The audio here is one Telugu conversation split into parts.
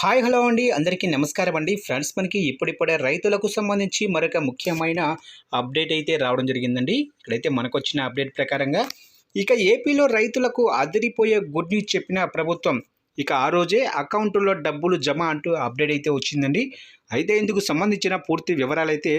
హాయ్ హలో అండి. అందరికీ నమస్కారం అండి. ఫ్రెండ్స్ మనకి ఇప్పుడిప్పుడే రైతులకు సంబంధించి మరొక ముఖ్యమైన అప్డేట్ అయితే రావడం జరిగిందండి. ఇక్కడైతే మనకు వచ్చిన అప్డేట్ ప్రకారంగా ఇక ఏపీలో రైతులకు అదిరిపోయే గుడ్ న్యూస్ చెప్పిన ప్రభుత్వం ఇక ఆ రోజే అకౌంట్లో డబ్బులు జమ అంటూ అప్డేట్ అయితే వచ్చిందండి. అయితే ఇందుకు సంబంధించిన పూర్తి వివరాలు అయితే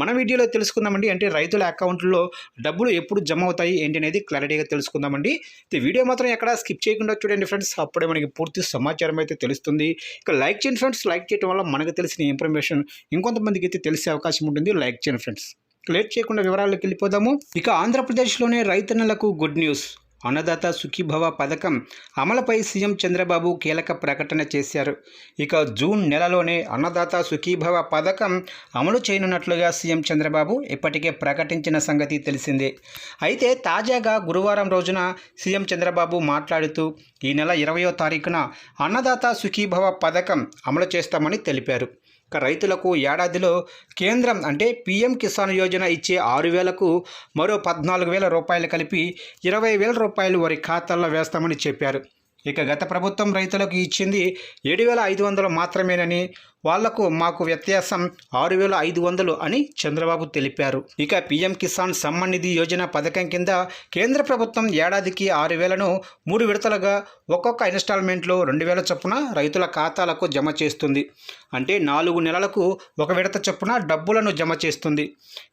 మన వీడియోలో తెలుసుకుందామండి. అంటే రైతుల అకౌంట్లో డబ్బులు ఎప్పుడు జమ అవుతాయి ఏంటి అనేది క్లారిటీగా తెలుసుకుందామండి. ఈ వీడియో మాత్రం ఎక్కడ స్కిప్ చేయకుండా చూడండి ఫ్రెండ్స్. అప్పుడే మనకి పూర్తి సమాచారం అయితే తెలుస్తుంది. ఇక లైక్ చేయండి ఫ్రెండ్స్. లైక్ చేయడం వల్ల మనకు తెలిసిన ఇన్ఫర్మేషన్ ఇంకొంతమందికి అయితే తెలిసే అవకాశం ఉంటుంది. లైక్ చేయండి ఫ్రెండ్స్. లేట్ చేయకుండా వివరాల్లోకి వెళ్ళిపోదాము. ఇక ఆంధ్రప్రదేశ్లోనే రైతన్నలకు గుడ్ న్యూస్. అన్నదాత సుఖీభవ పథకం అమలుపై సీఎం చంద్రబాబు కీలక ప్రకటన చేశారు. ఇక జూన్ నెలలోనే అన్నదాత సుఖీభవ పథకం అమలు చేయనున్నట్లుగా సీఎం చంద్రబాబు ఇప్పటికే ప్రకటించిన సంగతి తెలిసిందే. అయితే తాజాగా గురువారం రోజున సీఎం చంద్రబాబు మాట్లాడుతూ ఈ నెల ఇరవయో తారీఖున అన్నదాత సుఖీభవ పథకం అమలు చేస్తామని తెలిపారు. రైతులకు ఏడాదిలో కేంద్రం అంటే పీఎం కిసాన్ యోజన ఇచ్చే ఆరు వేలకు మరో పద్నాలుగు వేల రూపాయలు కలిపి ఇరవై వేల రూపాయలు వారి ఖాతాల్లో వేస్తామని చెప్పారు. ఇక గత ప్రభుత్వం రైతులకు ఇచ్చింది ఏడు వేల ఐదు వందలు మాత్రమేనని వాళ్ళకు మాకు వ్యత్యాసం ఆరు వేల ఐదు వందలు అని చంద్రబాబు తెలిపారు. ఇక పీఎం కిసాన్ సమ్మాన్ నిధి యోజన పథకం కింద కేంద్ర ప్రభుత్వం ఏడాదికి ఆరు వేలను మూడు విడతలుగా ఒక్కొక్క ఇన్స్టాల్మెంట్లో రెండు వేల చొప్పున రైతుల ఖాతాలకు జమ చేస్తుంది. అంటే నాలుగు నెలలకు ఒక విడత చొప్పున డబ్బులను జమ చేస్తుంది.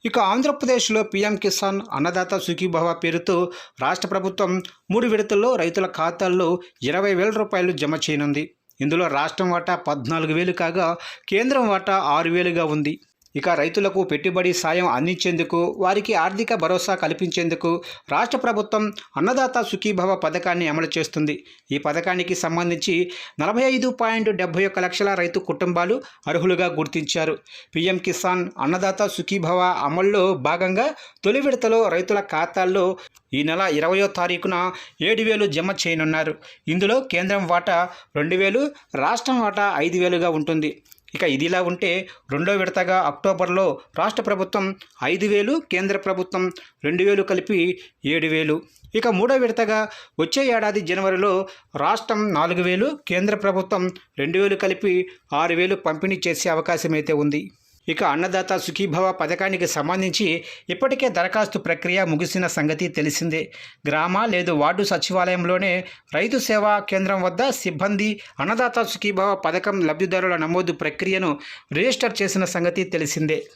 ఇక ఆంధ్రప్రదేశ్లో పీఎం కిసాన్ అన్నదాత సుఖీభవ పేరుతో రాష్ట్ర ప్రభుత్వం మూడు విడతల్లో రైతుల ఖాతాల్లో ఇరవై వేల రూపాయలు జమ చేయనుంది. ఇందులో రాష్ట్రం వాటా పద్నాలుగు వేలు కాగా కేంద్రం వాటా ఆరు వేలుగా ఉంది. ఇక రైతులకు పెట్టుబడి సాయం అందించేందుకు వారికి ఆర్థిక భరోసా కల్పించేందుకు రాష్ట్ర ప్రభుత్వం అన్నదాత సుఖీభవ పథకాన్ని అమలు చేస్తుంది. ఈ పథకానికి సంబంధించి నలభై ఐదు పాయింట్ డెబ్బై ఒక్క లక్షల రైతు కుటుంబాలు అర్హులుగా గుర్తించారు. పీఎం కిసాన్ అన్నదాత సుఖీభవ అమల్లో భాగంగా తొలి విడతలో రైతుల ఖాతాల్లో ఈ నెల ఇరవయో తారీఖున ఏడు వేలు జమ చేయనున్నారు. ఇందులో కేంద్రం వాటా రెండు వేలు రాష్ట్రం వాటా ఐదు వేలుగా ఉంటుంది. ఇక ఇదిలా ఉంటే రెండో విడతగా అక్టోబర్లో రాష్ట్ర ప్రభుత్వం ఐదు వేలు కేంద్ర ప్రభుత్వం రెండు వేలు కలిపి ఏడు వేలు. ఇక మూడో విడతగా వచ్చే ఏడాది జనవరిలో రాష్ట్రం నాలుగు వేలు కేంద్ర ప్రభుత్వం రెండు వేలు కలిపి ఆరు వేలు పంపిణీ చేసే అవకాశం అయితే ఉంది. ఇక అన్నదాత సుఖీభవ పథకానికి సంబంధించి ఇప్పటికే దరఖాస్తు ప్రక్రియ ముగిసిన సంగతి తెలిసిందే. గ్రామ లేదు వార్డు సచివాలయంలోనే రైతు సేవా కేంద్రం వద్ద సిబ్బంది అన్నదాత సుఖీభవ పథకం లబ్ధిదారుల నమోదు ప్రక్రియను రిజిస్టర్ చేసిన సంగతి తెలిసిందే.